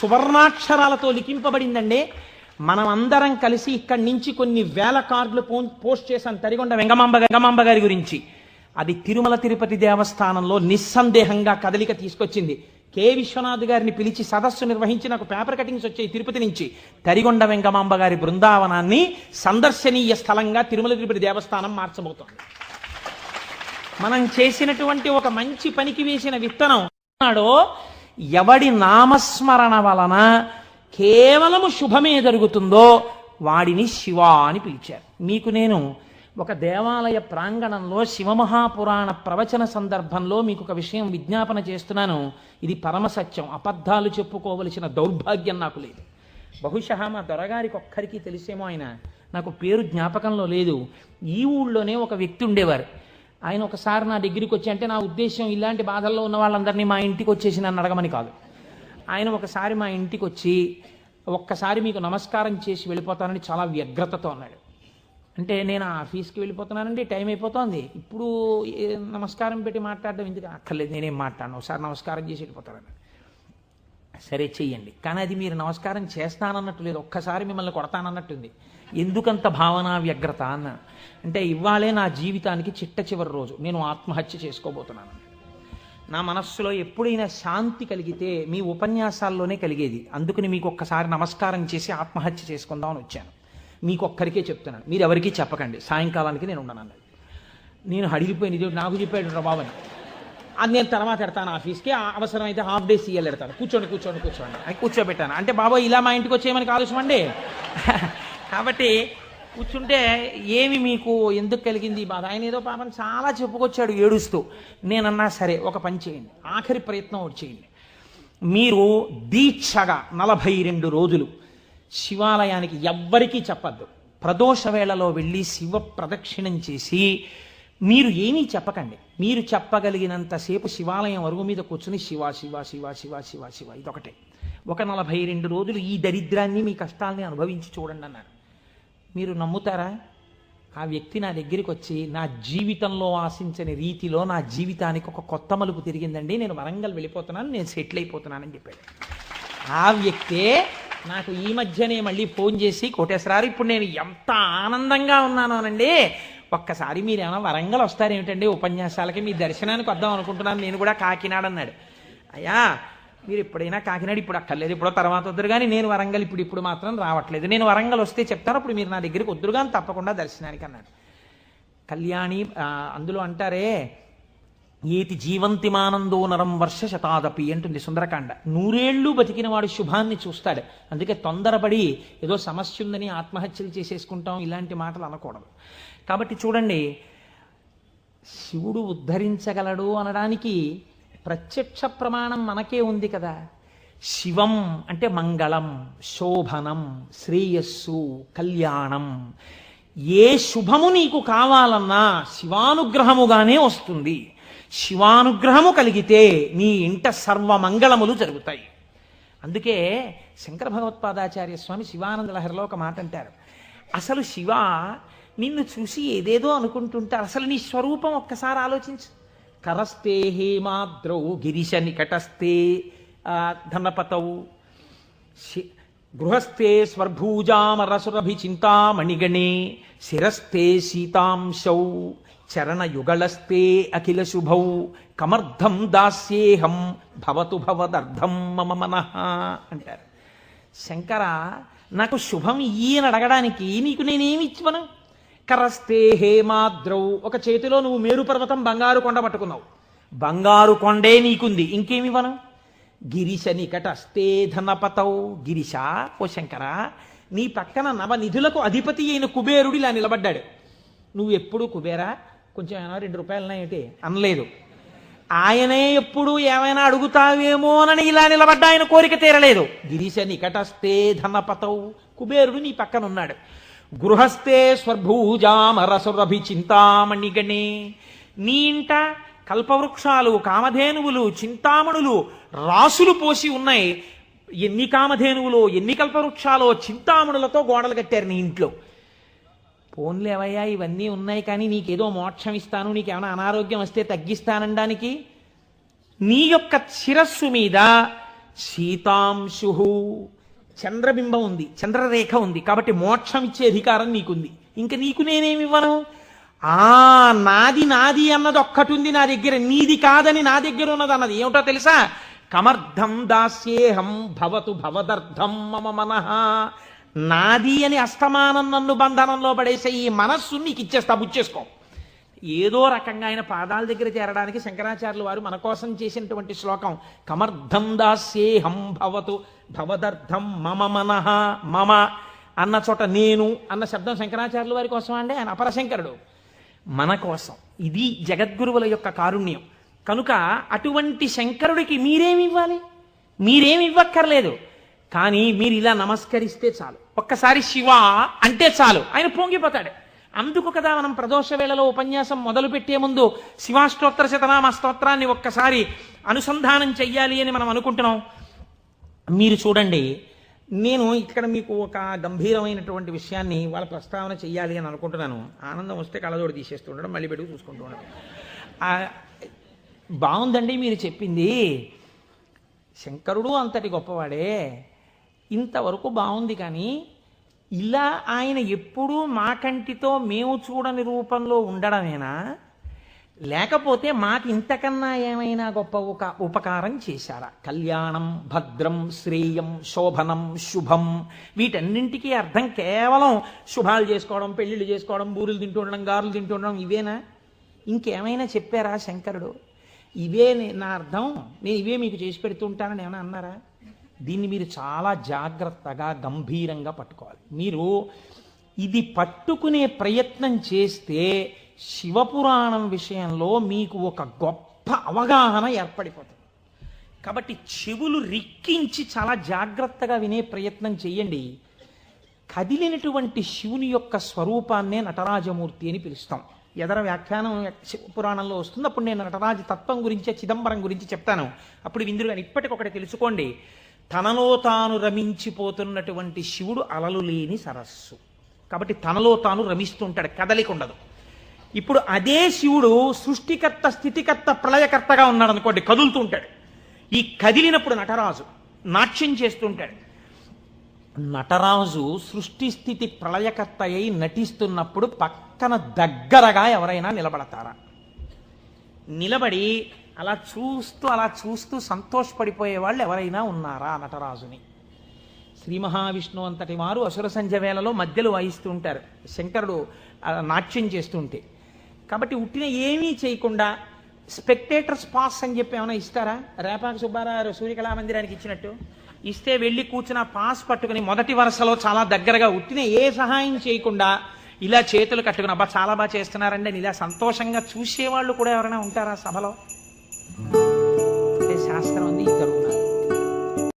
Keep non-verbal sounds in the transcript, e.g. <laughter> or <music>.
సువర్ణాక్షరాలతో లిఖింపబడిందండి. మనం అందరం కలిసి ఇక్కడి నుంచి కొన్ని వేల కార్డులు పో- పోస్ట్ చేశాం. తరిగొండ వెంగమాంబ వెంగమాంబ గారి గురించి. అది తిరుమల తిరుపతి దేవస్థానంలో నిస్సందేహంగా కదలిక తీసుకొచ్చింది. కె. విశ్వనాథ్ గారిని పిలిచి సదస్సు నిర్వహించి నాకు పేపర్ కటింగ్స్ వచ్చాయి తిరుపతి నుంచి. తరిగొండ వెంగమాంబ గారి బృందావనాన్ని సందర్శనీయ స్థలంగా తిరుమల తిరుపతి దేవస్థానం మార్చబోతోంది. మనం చేసినటువంటి ఒక మంచి పనికి వేసిన విత్తనం నాడో ఎవడి నామస్మరణ వలన కేవలము శుభమే జరుగుతుందో వాడిని శివ అని పిలిచారు. మీకు నేను ఒక దేవాలయ ప్రాంగణంలో శివమహాపురాణ ప్రవచన సందర్భంలో మీకు ఒక విషయం విజ్ఞాపన చేస్తున్నాను. ఇది పరమసత్యం అబద్ధాలు చెప్పుకోవలసిన దౌర్భాగ్యం నాకు లేదు. బహుశా మా దొరగారికి ఒక్కరికి తెలిసేమో ఆయన నాకు పేరు జ్ఞాపకంలో లేదు. ఈ ఊళ్ళోనే ఒక వ్యక్తి ఉండేవారు. ఆయన ఒకసారి నా దగ్గరికి వచ్చి అంటే నా ఉద్దేశం ఇలాంటి బాధల్లో ఉన్న వాళ్ళందరినీ మా ఇంటికి వచ్చేసి నన్ను అడగమని కాదు. ఆయన ఒకసారి మా ఇంటికి వచ్చి ఒక్కసారి మీకు నమస్కారం చేసి వెళ్ళిపోతానని చాలా వ్యగ్రతతో అన్నాడు. అంటే నేను ఆఫీస్కి వెళ్ళిపోతున్నానండి టైం అయిపోతుంది. ఇప్పుడు నమస్కారం పెట్టి మాట్లాడడం ఎందుకు? అక్కర్లేదు నేనేం మాట్లాడను. ఒకసారి నమస్కారం చేసి వెళ్ళిపోతానని సరే చెయ్యండి. కానీ అది మీరు నమస్కారం చేస్తానన్నట్టు లేదు. ఒక్కసారి మిమ్మల్ని కొడతానన్నట్టుంది. ఎందుకంత భావనా వ్యగ్రత అన్న. అంటే ఇవాళే నా జీవితానికి చిట్ట చివరి రోజు. నేను ఆత్మహత్య చేసుకోబోతున్నాను. నా మనస్సులో ఎప్పుడైనా శాంతి కలిగితే మీ ఉపన్యాసాల్లోనే కలిగేది. అందుకని మీకు ఒక్కసారి నమస్కారం చేసి ఆత్మహత్య చేసుకుందామని వచ్చాను. మీకు ఒక్కరికే చెప్తున్నాను. మీరు ఎవరికీ చెప్పకండి. సాయంకాలానికి నేను ఉండనన్నది నేను అడిగిపోయింది నాకు చెప్పాడు రా బాబని అది నేను తర్వాత ఎడతాను ఆఫీస్కి. అవసరమైతే హాఫ్ డే సీఎల్ ఎడతాను కూర్చోండి కూర్చోండి కూర్చోండి. అని కూర్చోబెట్టాను. అంటే బాబా ఇలా మా ఇంటికి వచ్చేయమని ఆలోచన అండి <laughs> కాబట్టి కూర్చుంటే ఏమి మీకు ఎందుకు కలిగింది బాధ? ఆయన ఏదో పాపం చాలా చెప్పుకొచ్చాడు ఏడుస్తూ. నేనన్నా సరే ఒక పని చేయండి. ఆఖరి ప్రయత్నం ఒకటి చేయండి. మీరు దీక్షగా నలభై రెండు రోజులు శివాలయానికి ఎవ్వరికీ చెప్పద్దు. ప్రదోష వేళలో వెళ్ళి శివ ప్రదక్షిణం చేసి మీరు ఏమీ చెప్పకండి. మీరు చెప్పగలిగినంతసేపు శివాలయం అరుగు మీద కూర్చుని శివ శివ శివ శివ శివ శివ ఇదొకటే. ఒక నలభై రెండు రోజులు ఈ దరిద్రాన్ని మీ కష్టాల్ని అనుభవించి చూడండి అన్నారు. మీరు నమ్ముతారా? ఆ వ్యక్తి నా దగ్గరికి వచ్చి నా జీవితంలో ఆశించని రీతిలో నా జీవితానికి ఒక కొత్త మలుపు తిరిగిందండి. నేను వరంగల్ వెళ్ళిపోతున్నాను నేను సెటిల్ అయిపోతున్నానని చెప్పాడు. ఆ వ్యక్తే నాకు ఈ మధ్యనే మళ్ళీ ఫోన్ చేసి కోటేశ్వరారు ఇప్పుడు నేను ఎంత ఆనందంగా ఉన్నాను అనండి ఒక్కసారి మీరు ఏమైనా వరంగల్ వస్తారేమిటండి? ఉపన్యాసాలకి మీ దర్శనానికి వద్దాం అనుకుంటున్నాను. నేను కూడా కాకినాడ అన్నాడు. అయ్యా మీరు ఎప్పుడైనా కాకినాడ ఇప్పుడు అక్కర్లేదు. ఇప్పుడో తర్వాత వద్దరు కానీ నేను వరంగల్ ఇప్పుడు ఇప్పుడు మాత్రం రావట్లేదు. నేను వరంగల్ వస్తే చెప్తాను. అప్పుడు మీరు నా దగ్గరికి వద్దురు కానీ తప్పకుండా దర్శనానికి అన్నాడు. కళ్యాణి అందులో అంటారే ఏతి జీవంతిమానందో నరం వర్ష శతాదపి అంటుంది సుందరకాండ. నూరేళ్ళు బతికిన వాడు శుభాన్ని చూస్తాడు. అందుకే తొందరపడి ఏదో సమస్య ఉందని ఆత్మహత్యలు చేసేసుకుంటాం ఇలాంటి మాటలు అనకూడదు. కాబట్టి చూడండి శివుడు ఉద్ధరించగలడు అనడానికి ప్రత్యక్ష ప్రమాణం మనకే ఉంది కదా. శివం అంటే మంగళం శోభనం శ్రేయస్సు కళ్యాణం. ఏ శుభము నీకు కావాలన్నా శివానుగ్రహముగానే వస్తుంది. శివానుగ్రహము కలిగితే నీ ఇంట సర్వమంగళములు జరుగుతాయి. అందుకే శంకర భగవత్పాదాచార్య స్వామి శివానంద లహరిలో ఒక మాట అంటారు. అసలు శివ నిన్ను చూసి ఏదేదో అనుకుంటుంటే అసలు నీ స్వరూపం ఒక్కసారి ఆలోచించు. కరస్తే హేమాద్రౌ గిరిశ నికటస్తే ధనపతవు ధనపతౌ. శి- గృహస్థే స్వర్భూజామరసురభి చింతామణిగణే శిరస్థే సీతాంశౌ చరణయుగళస్తే అఖిల శుభౌ కమర్థం దాస్యేహం భవతు భవదర్థం మమ మనః అంటారు. శంకర నాకు శుభం ఈయన అడగడానికి నీకు నేనేమి ఇచ్చువను కరస్తే హేమాద్రౌ ఒక చేతిలో నువ్వు మేరు పర్వతం బంగారు కొండ పట్టుకున్నావు. బంగారు కొండే నీకుంది ఇంకేమివ్వను? గిరిశ నికటస్తే ధనపతౌ. గిరిశ ఓ శంకర నీ పక్కన నవనిధులకు అధిపతి అయిన కుబేరుడు ఇలా నిలబడ్డాడు. నువ్వెప్పుడు కుబేరా? కొంచెం ఏమైనా రెండు రూపాయలు ఏంటి? అనలేదు. ఆయనే ఎప్పుడు ఏమైనా అడుగుతావేమోనని ఇలా నిలబడ్డా ఆయన కోరిక తీరలేదు. గిరిశ నికటస్తే ధనపతవు కుబేరుడు నీ పక్కన ఉన్నాడు గృహస్థే స్వర్భూజామరసురభి చింతామణిగణే నీ ఇంట కల్పవృక్షాలు కామధేనువులు చింతామణులు రాసులు పోసి ఉన్నాయి. ఎన్ని కామధేనువులు ఎన్ని కల్పవృక్షాలో చింతామణులతో గోడలు కట్టారు నీ ఇంట్లో? పోన్లేవయ్యా ఇవన్నీ ఉన్నాయి కానీ నీకేదో మోక్షం ఇస్తాను నీకేమైనా అనారోగ్యం వస్తే తగ్గిస్తానడానికి నీ యొక్క శిరస్సు మీద శీతాంశు చంద్రబింబం ఉంది చంద్రరేఖ ఉంది. కాబట్టి మోక్షం ఇచ్చే అధికారం నీకుంది. ఇంక నీకు నేనేమి ఇవ్వను? ఆ నాది నాది అన్నది ఒక్కటి ఉంది నా దగ్గర నీది కాదని నా దగ్గర ఉన్నది అన్నది. ఏమిటో తెలుసా? కమర్థం దాస్యేహం భవతు భవదర్థం మమ మనహ నాది అని అస్తమానం నన్ను బంధనంలో పడేసే ఈ మనస్సు నీకు ఇచ్చేస్తా బుచ్చేసుకో. ఏదో రకంగా ఆయన పాదాల దగ్గర చేరడానికి శంకరాచార్యులు వారు మన కోసం చేసినటువంటి శ్లోకం కమర్థం దాస్యేహం భవతు భవదర్థం మమ మనః మమ అన్న చోట నేను అన్న శబ్దం శంకరాచార్యుల వారి కోసం అండి? ఆయన అపరశంకరుడు. మన కోసం. ఇది జగద్గురువుల యొక్క కారుణ్యం. కనుక అటువంటి శంకరుడికి మీరేమి ఇవ్వాలి? మీరేమి ఇవ్వక్కర్లేదు. కానీ మీరు ఇలా నమస్కరిస్తే చాలు. ఒక్కసారి శివ అంటే చాలు. ఆయన పొంగిపోతాడు. అందుకు కదా మనం ప్రదోష వేళలో ఉపన్యాసం మొదలు పెట్టే ముందు శివాష్టోత్తర శతనామ స్తోత్రాన్ని ఒక్కసారి అనుసంధానం చెయ్యాలి అని మనం అనుకుంటున్నాం. మీరు చూడండి నేను ఇక్కడ మీకు ఒక గంభీరమైనటువంటి విషయాన్ని వాళ్ళ ప్రస్తావన చెయ్యాలి అని అనుకుంటున్నాను. ఆనందం వస్తే కళ్ళజోడు తీసేస్తుండడం మళ్ళీ పెట్టుకు చూసుకుంటూ ఉండడం. బాగుందండి మీరు చెప్పింది. శంకరుడు అంతటి గొప్పవాడే. ఇంతవరకు బాగుంది కానీ ఇలా ఆయన ఎప్పుడూ మా కంటితో మేము చూడని రూపంలో ఉండడమేనా? లేకపోతే మాకు ఇంతకన్నా ఏమైనా గొప్ప ఒక ఉపకారం చేశారా? కళ్యాణం భద్రం శ్రేయం శోభనం శుభం వీటన్నింటికీ అర్థం కేవలం శుభాలు చేసుకోవడం పెళ్ళిళ్ళు చేసుకోవడం బూరులు తింటూ ఉండడం గారులు తింటూ ఉండడం ఇవేనా? ఇంకేమైనా చెప్పారా శంకరుడు? ఇవే నా అర్థం. నేను ఇవే మీకు చేసి పెడుతుంటానని ఏమైనా అన్నారా? దీన్ని మీరు చాలా జాగ్రత్తగా గంభీరంగా పట్టుకోవాలి. మీరు ఇది పట్టుకునే ప్రయత్నం చేస్తే శివపురాణం విషయంలో మీకు ఒక గొప్ప అవగాహన ఏర్పడిపోతుంది. కాబట్టి చెవులు రిక్కించి చాలా జాగ్రత్తగా వినే ప్రయత్నం చేయండి. కదిలినటువంటి శివుని యొక్క స్వరూపాన్నే నటరాజమూర్తి అని పిలుస్తాం. ఎదర వ్యాఖ్యానం పురాణంలో వస్తుంది అప్పుడు నేను నటరాజ తత్వం గురించి చిదంబరం గురించి చెప్తాను. అప్పుడు విందురు గారు ఇప్పటికొకటి తెలుసుకోండి. తనలో తాను రమించిపోతున్నటువంటి శివుడు అలలు లేని సరస్సు. కాబట్టి తనలో తాను రమిస్తుంటాడు కదలిక ఉండదు ఇప్పుడు అదే శివుడు సృష్టికర్త స్థితికర్త ప్రళయకర్తగా ఉన్నాడు అనుకోండి కదులుతూ ఉంటాడు ఈ కదిలినప్పుడు నటరాజు నాట్యం చేస్తుంటాడు. నటరాజు సృష్టి స్థితి ప్రళయకర్త అయి నటిస్తున్నప్పుడు పక్కన దగ్గరగా ఎవరైనా నిలబడతారా? నిలబడి అలా చూస్తూ అలా చూస్తూ సంతోషపడిపోయే వాళ్ళు ఎవరైనా ఉన్నారా? నటరాజుని శ్రీ మహావిష్ణువు అంతటి వారు అసుర సంధ్య వేళలో మధ్యలో వాయిస్తూ ఉంటారు. శంకరుడు నాట్యం నాట్యం చేస్తుంటే కాబట్టి ఉట్టిన ఏమీ చేయకుండా స్పెక్టేటర్స్ పాస్ అని చెప్పి ఏమైనా ఇస్తారా? రేపాక సుబ్బారావు సూర్యకళా మందిరానికి ఇచ్చినట్టు. ఇస్తే వెళ్ళి కూర్చున్న పాస్ పట్టుకుని మొదటి వరుసలో చాలా దగ్గరగా ఉట్టిన ఏ సహాయం చేయకుండా ఇలా చేతులు కట్టుకుని అబ్బా చాలా బాగా చేస్తున్నారండి అని ఇలా సంతోషంగా చూసేవాళ్ళు కూడా ఎవరైనా ఉంటారా సభలో? అంటే శాస్త్రం ఉంది ఇద్దరు ఉన్నారు